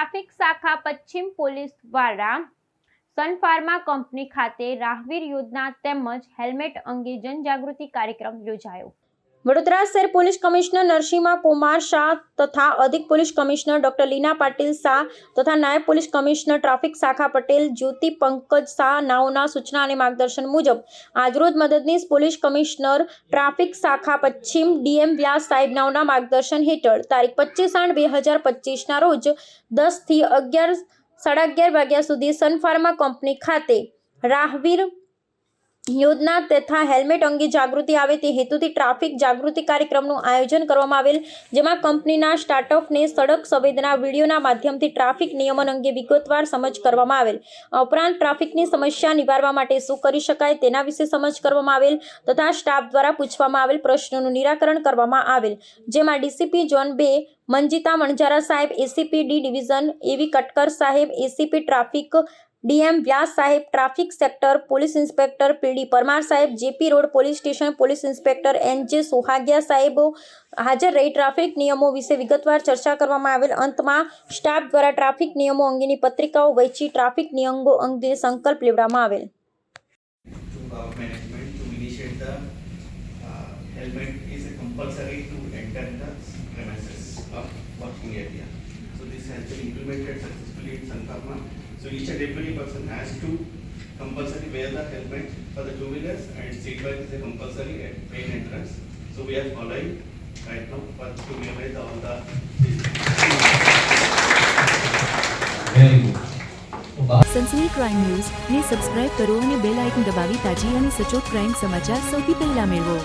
Traffic શાખા પશ્ચિમ police દ્વારા સનફાર્મા કંપની ખાતે રાહવીર યોજના તેમજ હેલ્મેટ અંગે જનજાગૃતિ કાર્યક્રમ યોજાયો. વડોદરા શહેર પોલીસ કમિશનર નરસિંહા કુમાર શાહ તથા અધિક police commissioner doctor Leena Patil Shah તથા નાયબ પોલીસ કમિશનર ટ્રાફિક શાખા પટેલ, જ્યોતિ પંકજ શાહ નાઓના સૂચના અને માર્ગદર્શન મુજબ આજરોજ મદદનીશ પોલીસ કમિશનર ટ્રાફિક શાખા પશ્ચિમ ડીએમ વ્યાસ સાહેબ નાઓના માર્ગદર્શન હેઠળ તારીખ પચીસ આઠ બે હજાર પચીસના રોજ દસથી અગિયાર સાડા અગિયાર વાગ્યા સુધી સનફાર્મા કંપની ખાતે રાહવીર યોજના તથા હેલ્મેટ અંગે જાગૃતિ આવે તે હેતુથી ટ્રાફિક જાગૃતિ કાર્યક્રમનું આયોજન કરવામાં આવેલ, જેમાં કંપનીના સ્ટાર્ટઅપને સડક સંવેદના વિડીયોના માધ્યમથી ટ્રાફિક નિયમન અંગે વિગતવાર સમજ કરવામાં આવેલ. ઉપરાંત ટ્રાફિકની સમસ્યા નિવારવા માટે શું કરી શકાય તેના વિશે સમજ કરવામાં આવેલ તથા સ્ટાફ દ્વારા પૂછવામાં આવેલ પ્રશ્નોનું નિરાકરણ કરવામાં આવેલ. જેમાં ડીસીપી ઝોન બે, મંજિતા મણજારા સાહેબ, ACP D division, AV Katkar સાહેબ, ACP traffic DM Vyas Saheb traffic sector police inspector PD Parmar Saheb JP road police station police inspector N J Sohagiya સાહેબો હાજર રહી ટ્રાફિક નિયમો વિશે વિગતવાર ચર્ચા કરવામાં આવેલ અંતમાં સ્ટાફ દ્વારા ટ્રાફિક નિયમો અંગેની પત્રિકાઓ વહેંચી ટ્રાફિક નિયમો અંગે સંકલ્પ લેવડાવવામાં આવેલ to our management to initiate the uh, helmet is compulsory to enter the premises of working area. So this has been implemented successfully in Sankarma. So each and every person has to compulsory wear the helmet for the two wheelers and seat belt is a compulsory at main entrance. So we are following right now for to realize all the. Very good તો બા- સનસની crime news ને subscribe કરો અને bell icon દબાવી તાજી અને સચોટ crime સમાચાર સૌથી પહેલા મેળવો